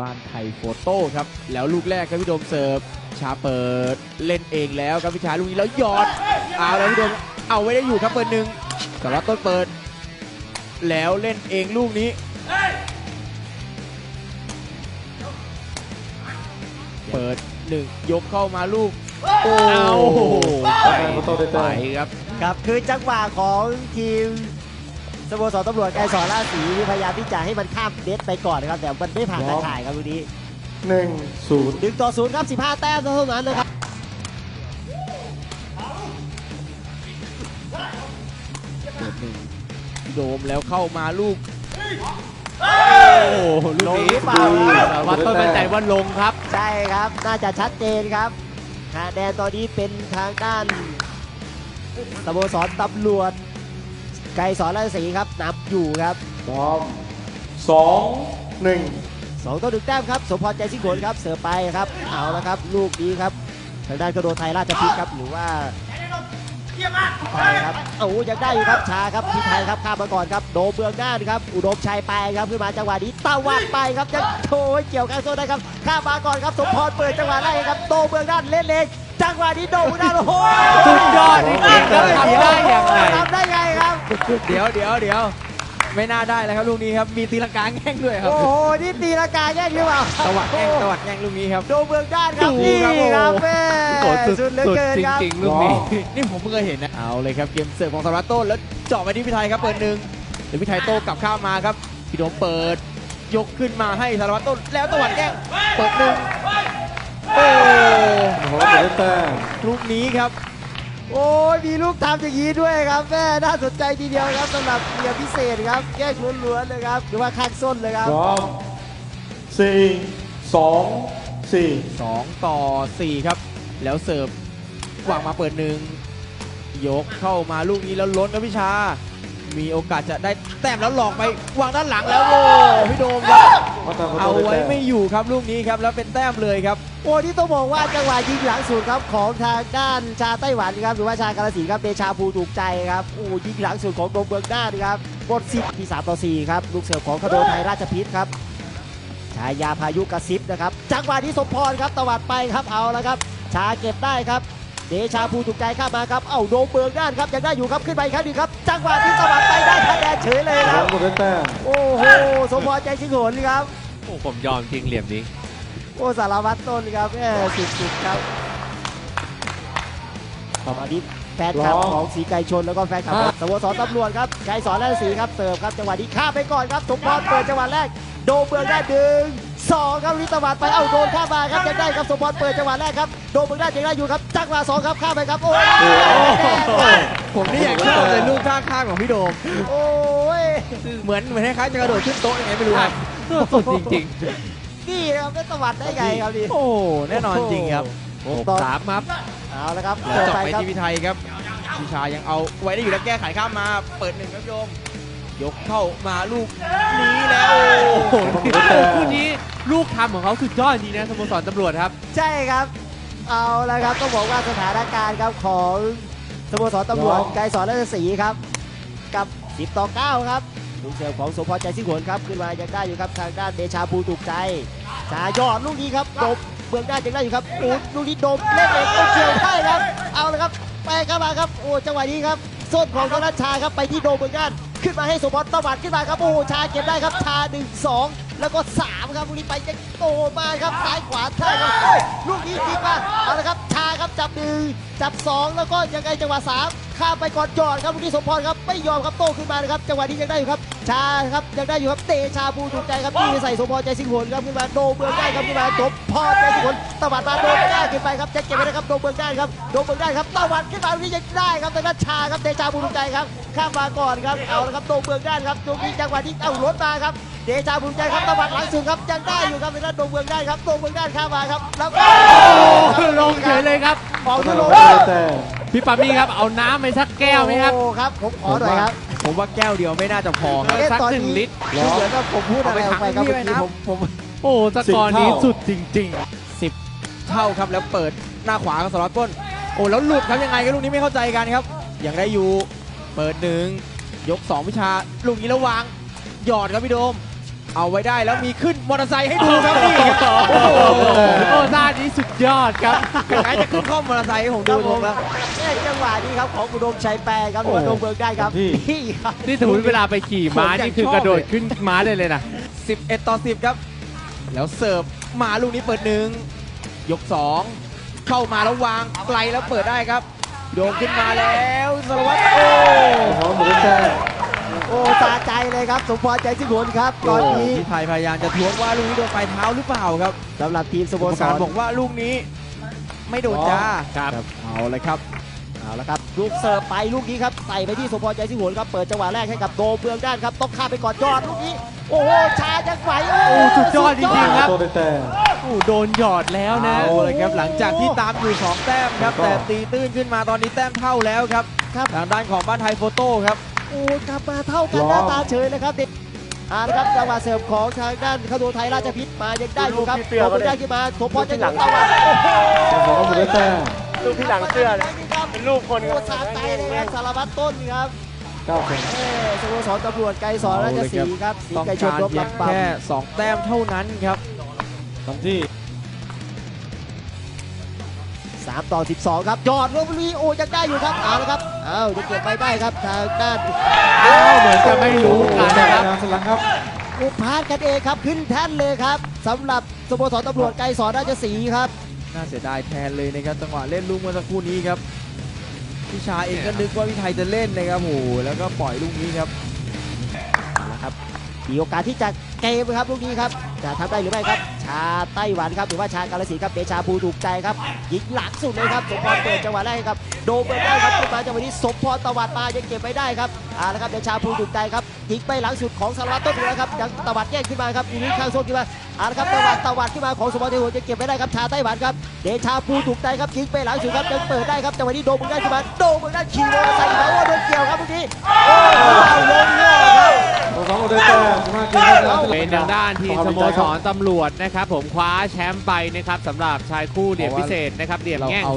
บ้านไทยโฟโต้ครับ แล้วลูกแรกครับพี่โดมเสิร์ฟชาเปิดเล่นเองแล้วครับพี่ชาลูกนี้แล้วหยอดเอาแล้วพี่โดมเอาไว้ได้อยู่ครับเปิดหนึ่งสารวัตรต้นเปิด แล้วเล่นเองลูกนี้ เปิดหนึ่งยกเข้ามาลูกโอ้เอาไปโต้ได้ไปแต้มครับครับคือจังหวะของทีม สโมสรตำรวจไกรสอนราชสีที่พยายามที่จะให้มันข้ามเน็ตไปก่อนนะครับแต่มันไม่ผ่านตาข่ายครับลูกนี้หนึ่งศูนย์หนึ่งต่อศูนย์ครับ 15 แต้มเท่านั้นนะครับเปิดหนึ่งโดมแล้วเข้ามาลูก โอ้โหลูกลงนี้หรือเปล่าครับวัดต้นมั่นใจว่าลงครับ ใช่ครับ น่าจะชัดเจนครับคะแนนตอนนี้เป็นทางด้านสโมสรตำรวจ ไกรสอนราชสีครับนำอยู่ครับพร้อมสองหนึ่งสองต่อหนึ่งแต้มครับสมพรใจสิงห์ผลครับเสิร์ฟไปครับเอาละครับ ลูกนี้ครับทางด้านกระโดดไทยราชพิษครับหรือว่าไทยครับโอ้โหยังได้อยู่ครับชาครับพี่ไทยครับข้ามมาก่อนครับโดมเบืองหน้านครับ อุดมชัยไปครับขึ้นมาจังหวะนี้ตะวัดไปครับยังโถยเกี่ยวกลางโซนได้ครับข้ามมาก่อนครับสมพรเปิดจังหวะแรกครับโดมเบืองหน้านเล่นเอง จังหวะนี้โดมเบืองหน้านโอ้โหสุดยอดจริงๆครับทำได้ยังไง ทำได้ไงครับ เดี๋ยวเดี๋ยวเดี๋ยวไม่น่าได้แล้วครับลูกนี้ครับ มีตีลังกาแง่งด้วยครับโอ้โห นี่ตีละกาแย่งหรือเปล่าตวัดแง่งตวัดแง่งลูกนี้ครับ โดมเบืองด้านครับดูนี่ครับครับโอ้โหแม่โกรธสุดสุดเหลือสุดเกินจครับริงๆลูกนี้ นี่ผมเพิ่งเคยเห็นนะ เอาเลยครับเกมเสิร์ฟของสารวัตรโต้แล้วเจาะไปที่พี่ไทยครับเปิดหนึ่งเดี๋ยวพี่ไทยโต้กลับข้ามมาครับพี่โดมเปิด ยกขึ้นมาให้สารวัตรโต้แล้วตวัดแง่งเปิดหนึ่ง โอ้โอ้โหได้แต้มลูกนี้ครับ โอ้ยมีลูกทำอย่างนี้ด้วยครับแม่น่าสนใจทีเดียวครับสำหรับเกียร์พิเศษครับแก้ล้วนๆเลยครับหรือว่าข้างส้นเลยครับ พร้อมสี่สองสี่ 2 ต่อ 4 ครับ แล้วเสิร์ฟวางมาเปิดหนึ่งยกเข้ามาลูกนี้แล้วล้นครับพี่ชา มีโอกาสจะได้แต้มแล้วหลอกไปวางด้านหลังแล้วโอ้พี่โดมครับวัดตามเอาโต้ได้ไว้แต้มไม่อยู่ครับลูกนี้ครับแล้วเป็นแต้มเลยครับโอ้นี่ต้องบอกว่าจังหวะยิงหลังสุดครับของทางด้านชาไต้หวันครับหรือว่าชากาลสินธุ์ครับเดชาภูถูกใจครับโอ้ยิงหลังสุดของโดมเบืองด้านครับหมดสิบที่3ต่อ4ครับลูกเสิร์ฟของคาโดไทยราชพิษครับชายาพายุกระซิบนะครับจังหวะนี้สมพรครับตวัดไปครับเอาแล้วครับ ชาเก็บได้ครับ เดชาภูถูกใจข้ามมาครับเอ้าโดมเบืองด้านครับยังได้อยู่ครับขึ้นไปอีกครั้งหนึงครับ จังหวะที่ตวัดไปได้คะแนนเฉยเลยพคร้อรับมหมดได้แต้มโอ้โหสมพรใจชิงโหนครับโอ้ผมยอมจริงเหลี่ยมนี้ โอ้สารวัตรต้นครับแม่สุดๆครับต่อมานี้แฟนคลับของสีไก่ชนแล้วก็แฟนคลับของสโมสรตำรวจครับไก่สอนและสีครับเสิร์ฟครับจังหวะนี้ข้ามไปก่อนครับสมพรเปิดจังหวะแรกโดมเบืองได้ดึง สองครับวิตวัดไปเอ้าโดนข้ามมาครับยังได้ครับสมพรเปิดจังหวะแรกครับโดมเบืองได้ยังได้อยู่ครับจังหวะสองครับข้ามไปครับโอ้ยผมนี่อยากชอบเลยลูกท่าข้างของพี่โดมโอ้ยเหมือนเหมือนคล้ายๆจะกระโดดขึ้นโต๊ะยังไงไม่รู้ครับสุดจริงนี่นะครับวิตวัดได้ไงครับนี่โอ้แน่นอนจริงครับๆหกสามครับเอาละครับแล้วเสิร์ฟเจาะไปไปครับที่พี่ไทยครับพี่ชายังเอาไว้ได้อยู่แล้วแก้ไขข้ามมาเปิดหนึ่งครับโยม ยกเข้ามาลูกนี้แล้วโอ้โหคู่นี้ลูกทำของเขาสุดยอดจริงนะสโมสรตำรวจครับ ใช่ครับ เอาละครับต้องบอกว่าสถานการณ์ครับของสโมสรตำรวจไกรสอนราชสีห์ครับ กับ 10 ต่อ 9 ครับลูกเสิร์ฟของสมพรใจสิงห์หวนครับขึ้นมายังได้อยู่ครับทางด้านเดชาภูถูกใจชายอดลูกนี้ครับโดมเบืองด้านยังได้อยู่ครับอูดลูกนี้โดมเล่นเองก็เกี่ยวได้ครับ เอาละครับไปเข้ามาครับโอ้จังหวะนี้ครับส้นของธนัชชาครับไปที่โดมเบืองด้าน ขึ้นมาให้สมพรตวัดขึ้นมาครับโอ้ชาเก็บได้ครับชา1 2แล้วก็3ครับลูกนี้ไปยังโตมาครับซ้ายขวาใช่ครับโอ้ยลูกนี้ยิงมาเอาละครับชาครับจับหนึ่งจับ2แล้วก็ยังไงจังหวะ3ข้ามไปก่อนจอดครับลูกนี้สมพรครับไม่ยอมครับโต้ขึ้นมานะครับจังหวะนี้ยังได้อยู่ครับ ชาครับยังได้อยู่ครับเตชาภูถูกใจครับที่ใส่สมพรใจสิงห์หวนครับขึ้นมาโดมเบืองได้ครับขึ้นมาสมพรใจสิงห์หวนตวัดมาโดมได้ขึ้นไปครับแจ็คเก็บไว้นะครับโดมเบืองได้ครับโดมเบืองได้ครับตวัดขึ้นมาลูกนี้ยังได้ครับแต่นั้นชาครับเตชาภูถูกใจครับข้ามมาก่อนครับเอาละครับโดมเบืองได้ครับลูกนี้จังหวะนี้เอารถมาครับเดชาภูมิใจครับตะวัดหลังสุดครับยังได้อยู่ครับในด้านดงเมืองได้ครับดงเมืองได้ข้ามมาครับแล้วก็โอ้ลงเฉยเลยครับออกวัดทุตามลงโต้ได้แต้มพี่ปามี่ครับเอาน้ำไปสักแก้วไหมครับโอ้ครับผมขอหน่อยครับ ผมว่าแก้วเดียวไม่น่าจะพอครับเอ๊ะสักตอนหนึ่งนี้ลิตรดูเหมือนว่าผมพูดอะไรออกไปครับเอาไปเมื่อขังพี่ไว้นะกี้ผมผม โอ้สกอร์นี้สุดจริงเท่าครับแล้วเปิดหน้าขวาของสารวัตรต้น โอ้แล้วหลุดครับยังไงกันลูกนี้ไม่เข้าใจกันครับยังได้อยู่เปิดหนึ่งยกสองวิชาลูกนี้แล้ววางหยอดครับพี่โดม เอาไว้ได้แล้วมีขึ้นมอเตอร์ไซค์ให้ดูครับนี่ครับโอ้โหโอ้ด้านนี้สุดยอดครับคล้ายๆจะขึ้นข้อมมอเตอร์ไซค์ให้ผมคดูรับตผรมงแล้วเนี่ยจังหวะนี้ครับของอุดมชัยแปรครับหรือว่าโอ้โดมเบิร์กได้ครับที่นี่ครับนี่สมมติเวลาไปขี่ม้าผมอยากนี่คือกระโดดขึ้นม้าได้เลยนะ11 ต่อ 10 ครับ แล้วเสิร์ฟมาลูกนี้เปิดหนึ่งยก 2 เข้ามาแล้ววางไกลแล้วเปิดได้ครับโดนขึ้นมาแล้วสารวัตรโอ้สองหมดได้แต้มโอ้สา ใจเลยครับสมพรใจสิงห์หนครับ ตอนนี้พี่ไทยพยายามจะทวงว่าลูกนี้โดนปลายเท้าหรือเปล่าครับสำหรับทีมสกรโมรมสการรบอกว่าลูกนี้ ไม่โดนจ้าครับเอาเลยครับเอาละครับลูกเสิร์ฟไปลูกนี้ครับใส่ไปที่สมพรใจสิงห์หนครับเปิดจังหวะแรกให้กับโดมเบืองด้านครับต้องข้ามไปก่อนยอดลูกนี้โอ้โหชาจังไหวโอ้สุดยอดจริงๆครับโตได้แต้มโอ้โดนหยอดแล้วนะเอาเลยครับหลังจากที่ตามอยู่2แต้มครับแล้วก็แต่ตีตื้นขึ้นมาตอนนี้แต้มเท่าแล้วครับครับทางด้านของบ้านไทยโฟโต้ครับ โอ้กลับมาเท่ากันหน้าตาเฉยเลยครับเด็กอ่านะครับจังหวะเสิร์ฟของทางด้านเข้าตัวไทยราชพิษมายังได้อยู่ครับโดมเบืองด้านขึ้นมาสมพรใจสิงห์หนตะวันโอ้โหสองหมดได้แต้มลูกที่หลังเสื้อเลยเป็นลูกคนครับสาใจเลยครับสารวัตรต้นครับเก้าคนเอ้ยสโมสรตำรวจไกรสอนราชสีห์ครับสีต้องไก่ชกานรรบเพียงลำปางแค่2แต้มเท่านั้นครับทำที่ สามต่อ 12 ครับยอดลบบุรีโอ้ยังได้อยู่ครับเอาละครับเอาจะเก็บไปได้ครับทางด้านอ้าวเหมือนจะไม่รู้กันนะครับงานสลังครับอุพาดกันเองครับขึ้นแท่นเลยครับสำหรับสโมสรตำรวจไกรสอนราชสีห์ครับน่าเสียดายแทนเลยนะครับจังหวะเล่นลูกเมื่อสักครู่นี้ครับพี่ชาเองก็นึกว่าพี่ไทยจะเล่นนะครับโอ้โหแล้วก็ปล่อยลูกนี้ครับนะครับมีโอกาสที่จะเกมครับลูกนี้ครับจะทำได้หรือไม่ครับชา ไต้หวันครับหรือว่าชากาลสีครับเดชาภูถูกใจครับยิงหลังสุดเลยครับสมพรเปิดจังหวะแรกครับโดมเปิดได้ครับขึ้นมาจังหวะนี้สมพรตวัดมายังเก็บไม่ได้ครับเอาละครับเดชาภูถูกใจครับยิงไปหลังสุดของสารวัตรต้นหนือครับยังตวัดแย่งขึ้นมาครับอีนี้ข้างโซนขึ้นมาเอาละครับตวัดตวัดขึ้นมาของสมพรเทวยังเก็บไม่ได้ครับชาไต้หวันครับเดชาภูถูกใจครับยิงไปหลังสุดครับยังเปิดได้ครับจังหวะนี้โดมเมืองได้ขึ้นมาโดมเมืองได้ขี่มอเตอร์ไซค์มาโอ้โดนเกี่ยวครับเมื่อกี้โอ้เอาลงหัวครับ สองหมดได้แต้มสมาชิกครับเป็นทางด้านทีมสโมสรตำรวจนะครับผมคว้าแชมป์ไปนะครับสำหรับชายคู่เหลี่ยมพิเศษนะครับเหลี่ยมเราแง่งเอา